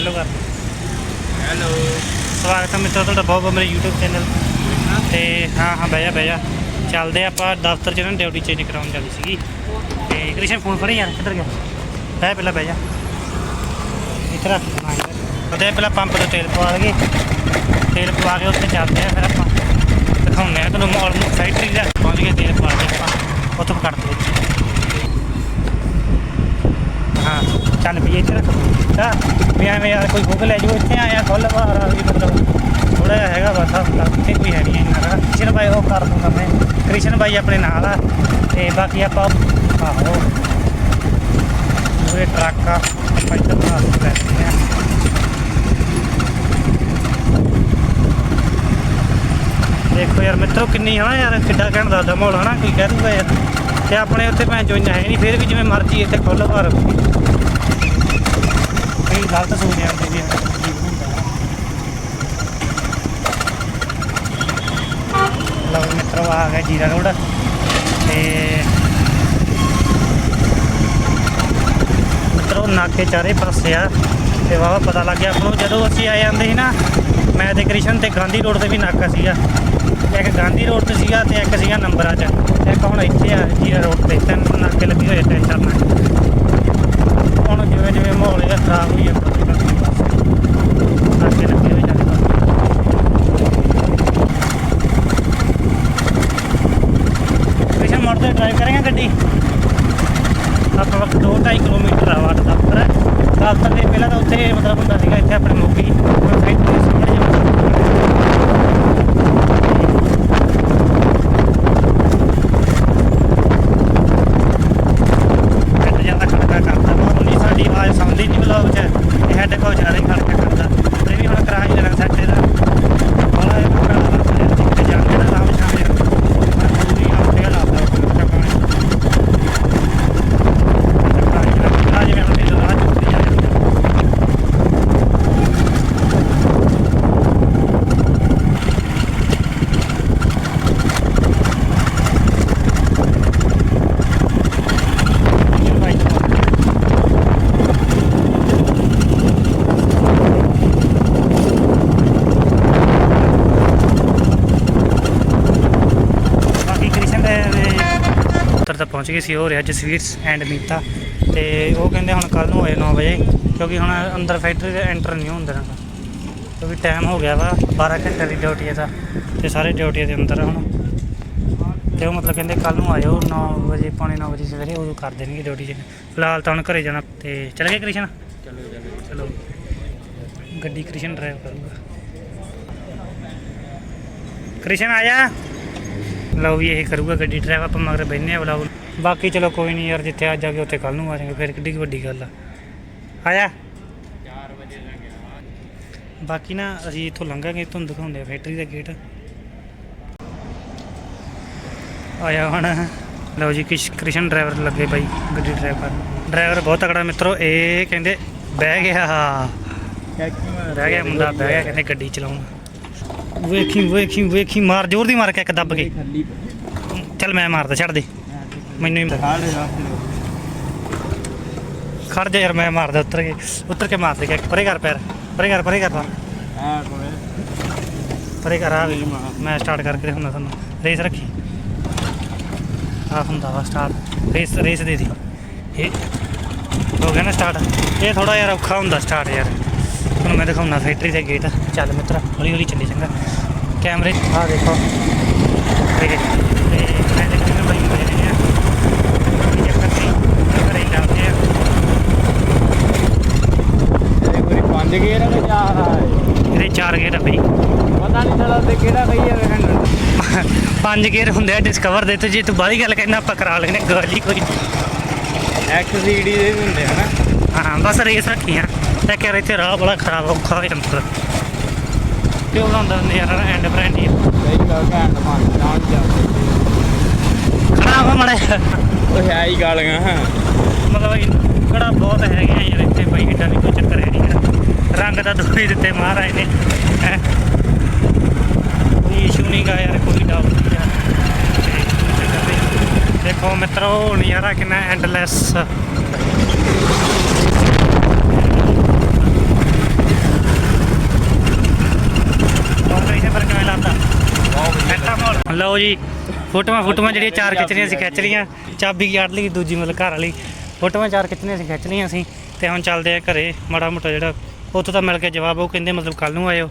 Hello ਕਰ hello ਸਵਾਗਤ ਹੈ ਮਿੱਤਰੋ ਤੁਹਾਡਾ ਬਹੁਤ ਬਹੁਤ ਮੇਰੇ YouTube ਚੈਨਲ ਤੇ। ਹਾਂ। ਹਾਂ ਬਹਿ ਜਾ ਬਹਿ ਜਾ। ਚੱਲਦੇ ਆਪਾਂ ਦਫ਼ਤਰ 'ਚ ਨਾ ਡਿਊਟੀ ਚੇਂਜ ਕਰਾਉਣ ਚੱਲੀ ਸੀਗੀ। ਤੇ ਕ੍ਰਿਸ਼ਨ ਫੋਨ ਫੜੀ ਯਾਰ ਕਿੱਧਰ ਗਿਆ? ਬਹਿ ਪਹਿਲਾਂ ਬਹਿ ਜਾ। ਇੱਥੇ ਰੱਖ ਉਹਦੇ ਪਹਿਲਾਂ ਪੰਪ ਤੋਂ ਤੇਲ ਪਵਾ ਲਈਏ। ਤੇਲ ਪਵਾ ਕੇ ਉੱਥੇ ਚੱਲਦੇ ਆ ਫਿਰ ਆਪਾਂ ਦਿਖਾਉਂਦੇ ਆ ਤੁਹਾਨੂੰ ਮੋਲ ਫੈਕਟਰੀ ਦਾ ਪਹੁੰਚ ਗਏ ਤੇਲ ਪਵਾ ਕੇ ਆਪਾਂ ਉੱਥੋਂ ਕੱਢਦੇ ਹਾਂ ਚੱਲ ਪਈ ਇੱਥੇ ਤਾਂ ਵੀ ਐਵੇਂ ਯਾਰ ਕੋਈ ਭੁੱਖ ਲੈ ਜਾਓ ਇੱਥੇ ਆਇਆ, ਖੁੱਲ ਬਾਹਰ ਆ ਵੀ ਮਤਲਬ ਥੋੜਾ ਜਿਹਾ ਹੈਗਾ ਬਸ ਹਸਪਤਾਲ ਇੱਥੇ ਕੋਈ ਹੈ ਨਹੀਂ ਇਹਨਾਂ ਦਾ ਕ੍ਰਿਸ਼ਨ ਬਾਈ ਉਹ ਕਰ ਦੂੰਗਾ ਮੈਂ। ਕ੍ਰਿਸ਼ਨ ਬਾਈ ਆਪਣੇ ਨਾਲ ਆ, ਤੇ ਬਾਕੀ ਆਪਾਂ ਆਹੋ। ਪੂਰੇ ਟਰੱਕ ਆ ਆਪਾਂ ਇੱਧਰ ਬਣਾ ਲੈਂਦੇ ਆ। ਦੇਖੋ ਯਾਰ, ਮਿੱਤਰੋ ਕਿੰਨੀ ਹਨਾ ਯਾਰ, ਕਿੱਡਾ ਕਹਿਣ ਦਾ ਮਾਹੌਲ ਹਨਾ, ਕੋਈ ਕਹਿ ਦੂਗਾ ਯਾਰ। ਤੇ ਆਪਣੇ ਉੱਥੇ ਭੈਣ ਚੋਂ ਇੰਨਾ ਹੈ ਨਹੀਂ ਫਿਰ ਵੀ ਜਿਵੇਂ ਮਰਜ਼ੀ ਇੱਥੇ ਖੁੱਲ ਭਰ ਗਲਤ ਸੋਚਦੇ ਆਂਦੇ ਵੀ ਲਓ ਮਿੱਤਰੋ, ਆ ਗਿਆ ਜੀਰਾ ਰੋਡ। ਤੇ ਮਿੱਤਰੋ, ਨਾਕੇ ਚਾਰੇ ਪਾਸੇ ਆ। ਤੇ ਵਾਵਾ ਪਤਾ ਲੱਗ ਗਿਆ ਆਪਾਂ ਨੂੰ ਜਦੋਂ ਅਸੀਂ ਆਏ ਜਾਂਦੇ ਸੀ ਨਾ, ਮੈਂ ਤੇ ਕ੍ਰਿਸ਼ਨ ਤੇ ਗਾਂਧੀ ਰੋਡ ਤੇ ਵੀ ਨਾਕਾ ਸੀਗਾ। ਇੱਕ ਗਾਂਧੀ ਰੋਡ ਤੇ ਸੀਗਾ ਤੇ ਇੱਕ ਸੀਗਾ ਨੰਬਰਾਂ 'ਚ। ਇੱਕ ਹੁਣ ਇੱਥੇ ਆ ਜੀਰਾ ਰੋਡ ਤੇ, ਤਿੰਨ ਨਾਕੇ ਲੱਗੇ ਹੋਏ ਤਿੰਨ ਚਾਰ ਨਾਕੇ ਹੁਣ ਜਿਵੇਂ ਜਿਵੇਂ ਮਾਹੌਲ ਇਹਦਾ ਖਰਾਬ ਹੋਈ ਜਾਂਦਾ ਤੇ ਕਾਫੀ ਪਾਸੇ ਨਾਕੇ ਲੱਗੇ ਹੋਏ ਜਾਂਦੇ ਕ੍ਰਿਸ਼ਨ ਮੋੜ ਤੇ ਡਰਾਈਵ ਕਰਾਂਗੇ ਗੱਡੀ ਆਪਾਂ 2.5 ਕਿਲੋਮੀਟਰ ਆ ਵਾਟ ਦਾ ਉੱਪਰ ਦਫ਼ਤਰ ਦੇ ਪਹਿਲਾਂ ਤਾਂ ਉੱਥੇ ਮਤਲਬ ਹੁੰਦਾ ਸੀਗਾ, ਇੱਥੇ ਆਪਣੇ ਮੋਗੀ ਫੈਕਟਰੀ ਦੇ ਸਾਹਮਣੇ ਜਿਹਾ ਪਿੰਡ ਜਾਂਦਾ ਖੜਕਾ ਕਰਦਾ ਪਰ ਨਹੀਂ ਸਾਡੀ ਆਵਾਜ਼ ਸੁਣਦੀ ਨਹੀਂ ਬਲੌਗ 'ਚ ਇਹ ਹੈਡ ਕੋਲ ਜ਼ਿਆਦਾ ਹੀ ਖੜਕਾ ਕਰਦਾ ਤੇ ਵੀ ਹੁਣ ਕਰਾ ਹੀ ਦੇਣਾ ਸੈੱਟ ਇਹਦਾ ਬੜਾ ਇਹ ਬੜਾ ਤੇ ਜਾਂਦੇ ਨਾ ਰਾਮ ਸ਼ਾਮ ਦੇ ਪੂਰੀ ਆਉਂਦੇ ਲਾਦਾ ਚੱਕਾਂ ਚੱਕਾਂ ਜਿਵੇਂ ਹੁਣ ਇਹ ਰਾਹ ਚੁੱਕਦੀ ਆ ਜਾਂਦੀ ਆ ਭਾਈ ਬਾਕੀ ਕ੍ਰਿਸ਼ਨ ਦੇ ਉੱਤਰ ਤੱਕ ਪਹੁੰਚ ਗਏ ਸੀ ਹੋ ਰਿਹਾ ਜਸਵੀਰਸ ਐਂਡ ਮੀਤਾ ਤੇ ਉਹ ਕਹਿੰਦੇ ਹੁਣ ਕੱਲ ਨੂੰ ਹੋਏ 9 ਵਜੇ, ਕਿਉਂਕਿ ਹੁਣ ਅੰਦਰ ਫੈਕਟਰੀ ਦੇ ਐਂਟਰ ਨਹੀਂ ਹੁੰਦੇ ਨਾ ਕਿਉਂਕਿ ਟਾਈਮ ਹੋ ਗਿਆ ਵਾ 12 ਘੰਟੇ ਦੀ ਡਿਊਟੀ ਹੈ ਤਾਂ, ਤੇ ਸਾਰੇ ਡਿਊਟੀ ਦੇ ਅੰਦਰ ਹੁਣ। ਤੇ ਉਹ ਮਤਲਬ ਕਹਿੰਦੇ ਕੱਲ ਨੂੰ ਆਇਓ 9 ਵਜੇ, ਪੌਣੇ 9 ਵਜੇ ਸਵੇਰੇ ਉਹ ਕਰ ਦੇਣਗੇ ਡਿਊਟੀ ਚ। ਫਿਲਹਾਲ ਤਾਂ ਹੁਣ ਘਰੇ ਜਾਣਾ ਤੇ ਚਲ ਗਏ ਕ੍ਰਿਸ਼ਨ? ਚਲੋ। ਗੱਡੀ ਕ੍ਰਿਸ਼ਨ ਡਰਾਈਵ ਕਰੂਗਾ। ਕ੍ਰਿਸ਼ਨ ਆਇਆ ਲਓ ਵੀ ਇਹ ਕਰੂਗਾ ਗੱਡੀ ਡਰਾਈਵ ਆਪਾਂ ਮਗਰ ਬੈਠਨੇ ਆ ਬਲਾਉ ਬਾਕੀ ਚਲੋ ਕੋਈ ਨਹੀਂ ਯਾਰ, ਜਿੱਥੇ ਅੱਜ ਜਾ ਕੇ ਉੱਥੇ ਕੱਲ ਨੂੰ ਆ ਜਾਵਾਂਗੇ, ਫਿਰ ਕਿੱਡੀ ਕੁ ਵੱਡੀ ਗੱਲ ਆ। ਆਇਆ 4 ਵਜੇ ਦਾ ਬਾਕੀ ਨਾ ਅਸੀਂ ਇੱਥੋਂ ਲੰਘਾਂਗੇ ਤੁਹਾਨੂੰ ਦਿਖਾਉਂਦੇ ਆ ਫੈਕਟਰੀ ਦਾ ਗੇਟ ਆਇਆ ਹੁਣ। ਲਓ ਜੀ, ਕਿਸ਼ ਕ੍ਰਿਸ਼ਨ ਡਰਾਈਵਰ ਲੱਗੇ ਬਾਈ, ਗੱਡੀ ਡਰਾਈਵਰ ਡਰਾਈਵਰ ਬਹੁਤ ਤਕੜਾ ਮਿੱਤਰੋ, ਇਹ ਕਹਿੰਦੇ ਬਹਿ ਗਿਆ। ਬਹਿ ਗਿਆ ਮੁੰਡਾ, ਬਹਿ ਗਿਆ ਕਹਿੰਦੇ ਗੱਡੀ ਚਲਾਉਣ। ਵੇਖੀ ਵੇਖੀ ਵੇਖੀ, ਮਾਰ ਜ਼ੋਰ ਦੀ ਮਾਰ ਕੇ ਇੱਕ ਦੱਬ ਕੇ। ਚੱਲ ਮੈਂ ਮਾਰਦਾ, ਛੱਡ ਦੇ। ਮੈਨੂੰ ਹੀ ਖੜ ਜਾ ਯਾਰ ਮੈਂ ਮਾਰਦਾ ਉੱਤਰ ਕੇ। ਉੱਤਰ ਕੇ ਮਾਰ ਦੇ ਕੇ। ਪਰੇ ਕਰ ਪੈਰ ਪਰੇ ਕਰ ਪਰੇ ਕਰ ਆ ਕੋਲੇ ਪਰੇ। ਕਰ ਆ ਵੀ। ਮੈਂ ਸਟਾਰਟ ਕਰਕੇ ਹੁੰਦਾ ਤੁਹਾਨੂੰ। ਰੇਸ ਰੱਖੀ। ਆ ਹੁੰਦਾ ਵਾ ਸਟਾਰਟ ਰੇਸ ਰੇਸ ਦੇ ਦੀ। ਇਹ ਹੋ ਗਿਆ ਨਾ ਸਟਾਰਟ ਇਹ ਥੋੜਾ ਯਾਰ ਔਖਾ ਹੁੰਦਾ ਸਟਾਰਟ ਯਾਰ। ਤੁਹਾਨੂੰ ਮੈਂ ਦਿਖਾਉਣਾ ਫੈਕਟਰੀ ਦੇ ਗੇਟ ਚੱਲ ਮਿੱਤਰਾ ਹੌਲੀ ਹੌਲੀ ਚੱਲੀ ਚੰਗਾ। ਕੈਮਰੇ ਆ ਦੇਖੋ ਤੇ ਤੇ ਮੈਂ ਤੇ ਕਿਵੇਂ ਬਈ ਹੋ ਰਹੇ ਆ ਇਹ ਚੱਕਰ ਨਹੀਂ ਘਰੇ ਹੀ ਲਾਉਂਦੇ ਆ ਇਹ ਕੋਈ ਪੰਜ ਗੇਰ ਹੈ ਜਾ ਰਹਾ ਹੈ ਆ ਬਈ? ਪਤਾ ਨਹੀਂ ਚੱਲਦਾ ਤੇ ਕਿਹੜਾ ਗਈ ਹੈ ਵੇਖਣ ਪੰਜ ਗੇਅਰ ਹੁੰਦੇ ਆ ਡਿਸਕਵਰ ਦੇ ਤੇ ਜੇ ਤੂੰ ਬਾਹਲੀ ਗੱਲ ਕਹਿਣਾ ਆਪਾਂ ਕਰਾ ਲੈਣੇ ਗੱਲ ਹੀ ਕੋਈ ਐਕਸ ਸੀਡੀ ਦੇ ਵੀ ਹੁੰਦੇ ਹਨਾ ਹਾਂ ਬਸ ਰੇਸ ਰੱਖੀ ਆ। ਤੇ ਕਿ ਇੱਥੇ ਰਾਹ ਬੜਾ ਖਰਾਬ ਔਖਾ ਹੋ ਜਾਂਦਾ। ਤੇ ਉਹ ਹੁੰਦਾ ਯਾਰ ਐਂਡ ਬ੍ਰਾਂਡ ਹੀ ਸਹੀ ਗੱਲ ਘੈਂਟ ਮਾਰ ਨਾ ਖੜਾ ਵਾ ਮੜਾ ਉਹ ਹੈ ਹੀ ਗਾਲੀਆਂ। ਮਤਲਬ ਕਿਹੜਾ ਬਹੁਤ ਹੈਗੇ ਆ ਯਾਰ ਇੱਥੇ ਬਈ ਏਡਾ ਵੀ ਕੋਈ ਚੱਕਰ ਹੈ ਨਹੀਂ ਰੰਗ ਤਾਂ ਦੋਈ ਦਿੱਤੇ ਮਹਾਰਾਜ ਨੇ। ਹੈ ਇਸ਼ੂ ਨਹੀਂ ਗਾ ਯਾਰ, ਕੋਈ ਡਾਊਟ ਨਹੀਂ ਆ ਦੇਖੋ ਮਿੱਤਰੋ ਨਜ਼ਾਰਾ ਕਿੰਨਾ ਐਂਡਲੈਸ ਲਓ ਜੀ, ਫੋਟੋਆਂ ਫੋਟੋਆਂ ਜਿਹੜੀਆਂ ਚਾਰ ਖਿੱਚਣੀਆਂ ਸੀ ਖਿੱਚ ਲੀਆਂ ਚਾਬੀ ਕੱਢ ਲਈ, ਦੂਜੀ ਮਤਲਬ ਘਰ ਵਾਲੀ। ਫੋਟੋਆਂ ਚਾਰ ਖਿੱਚਣੀਆਂ ਸੀ ਖਿੱਚ ਲੀਆਂ ਸੀ। ਤੇ ਹੁਣ ਚੱਲਦੇ ਆ ਘਰੇ, ਮਾੜਾ ਮੋਟਾ ਜਿਹੜਾ, ਉੱਥੋਂ ਤਾਂ ਮਿਲ ਕੇ ਜਵਾਬ ਉਹ ਕਹਿੰਦੇ ਮਤਲਬ ਕੱਲ ਨੂੰ ਆਇਓ।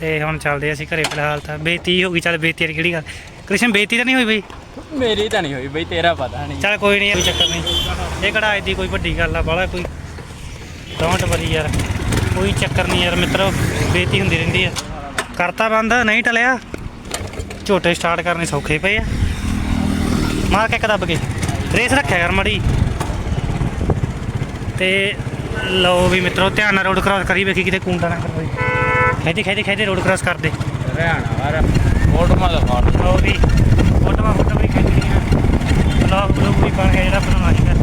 ਤੇ ਹੁਣ ਚੱਲਦੇ ਅਸੀਂ ਘਰੇ ਫਿਲਹਾਲ ਤਾਂ। ਬੇਇੱਜ਼ਤੀ ਹੋ ਗਈ ਚੱਲ ਬੇਇੱਜ਼ਤੀ ਵਾਲੀ ਕਿਹੜੀ ਗੱਲ? ਕ੍ਰਿਸ਼ਨ ਬੇਇੱਜ਼ਤੀ ਤਾਂ ਨਹੀਂ ਹੋਈ ਬਈ? ਮੇਰੀ ਤਾਂ ਨਹੀਂ ਹੋਈ ਬਈ ਤੇਰਾ ਪਤਾ ਨਹੀਂ। ਚੱਲ ਕੋਈ ਨਹੀਂ ਕੋਈ ਚੱਕਰ ਨਹੀਂ। ਇਹ ਕਿਹੜਾ ਐਡੀ ਕੋਈ ਵੱਡੀ ਗੱਲ ਆ ਬਾਲਾ ਕੋਈ ਡੋਂਟ ਵਰੀ ਯਾਰ। ਕੋਈ ਚੱਕਰ ਨਹੀਂ ਯਾਰ ਮਿੱਤਰੋ ਬੇਇੱਜ਼ਤੀ ਹੁੰਦੀ ਰਹਿੰਦੀ ਆ। ਕਰਤਾ ਬੰਦ ਨਹੀਂ ਟਲਿਆ। ਝੋਟੇ ਸਟਾਰਟ ਕਰਨੇ ਸੌਖੇ ਪਏ ਆ। ਮਾਰ ਕੇ ਕਦਬ ਕੇ। ਰੇਸ ਰੱਖਿਆ ਕਰ ਮੜੀ। ਤੇ ਲਓ ਵੀ ਮਿੱਤਰੋ ਧਿਆਨ ਨਾਲ ਰੋਡ ਕ੍ਰਾਸ ਕਰੀ ਵੇਖੀ ਕਿਤੇ ਕੁੰਡਾ ਨਾ ਕਰਵਾਈ। ਖੇਦੀ ਖੇਦੀ ਖੇਦੀ ਰੋਡ ਕ੍ਰਾਸ ਕਰ ਦੇ। ਹਰਿਆਣਾ ਵਾਲਾ। ਫੋਟੋ ਦਾ ਫਾੜ ਲਓ ਵੀ ਫੋਟੋਆਂ ਫੋਟੋ ਵੀ ਖਿੱਚ ਲਈਆਂ ਬਲੌਗ ਬਲੌਗ ਵੀ ਬਣ ਗਿਆ ਜਿਹੜਾ ਬਣਾਉਣਾ ਸੀਗਾ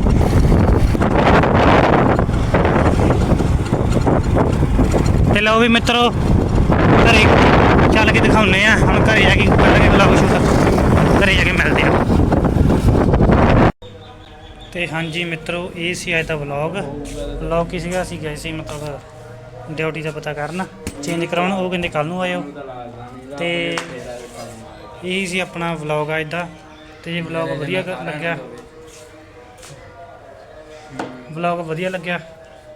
ਤੇ ਲਓ ਵੀ ਮਿੱਤਰੋ ਘਰੇ ਚੱਲ ਕੇ ਦਿਖਾਉਨੇ ਆ ਹੁਣ ਘਰੇ ਜਾ ਕੇ ਕਰਾਂਗੇ ਬਲੌਗ ਸ਼ੂਟ ਘਰੇ ਜਾ ਕੇ ਮਿਲਦੇ ਆ ਤੇ ਹਾਂਜੀ ਮਿੱਤਰੋ ਇਹ ਸੀ ਅੱਜ ਦਾ ਵਲੌਗ ਵਲੌਗ ਕੀ ਸੀਗਾ ਅਸੀਂ ਗਏ ਸੀ ਮਤਲਬ ਡਿਊਟੀ ਦਾ ਪਤਾ ਕਰਨ। ਚੇਂਜ ਕਰਾਉਣ, ਉਹ ਕਹਿੰਦੇ ਕੱਲ ਨੂੰ ਆਇਓ। ਤੇ ਇਹ ਸੀ ਆਪਣਾ ਵਲੌਗ ਅੱਜ ਦਾ ਤੇ ਜੇ ਵਲੌਗ ਵਧੀਆ ਲੱਗਿਆ ਵਲੌਗ ਵਧੀਆ ਲੱਗਿਆ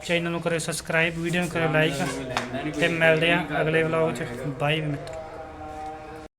ਚੈਨਲ ਨੂੰ ਕਰਿਓ ਸਬਸਕ੍ਰਾਈਬ ਵੀਡੀਓ ਨੂੰ ਕਰਿਓ ਲਾਈਕ ਤੇ ਮਿਲਦੇ ਆ ਅਗਲੇ ਵਲੌਗ 'ਚ। ਬਾਏ ਮਿੱਤਰੋ।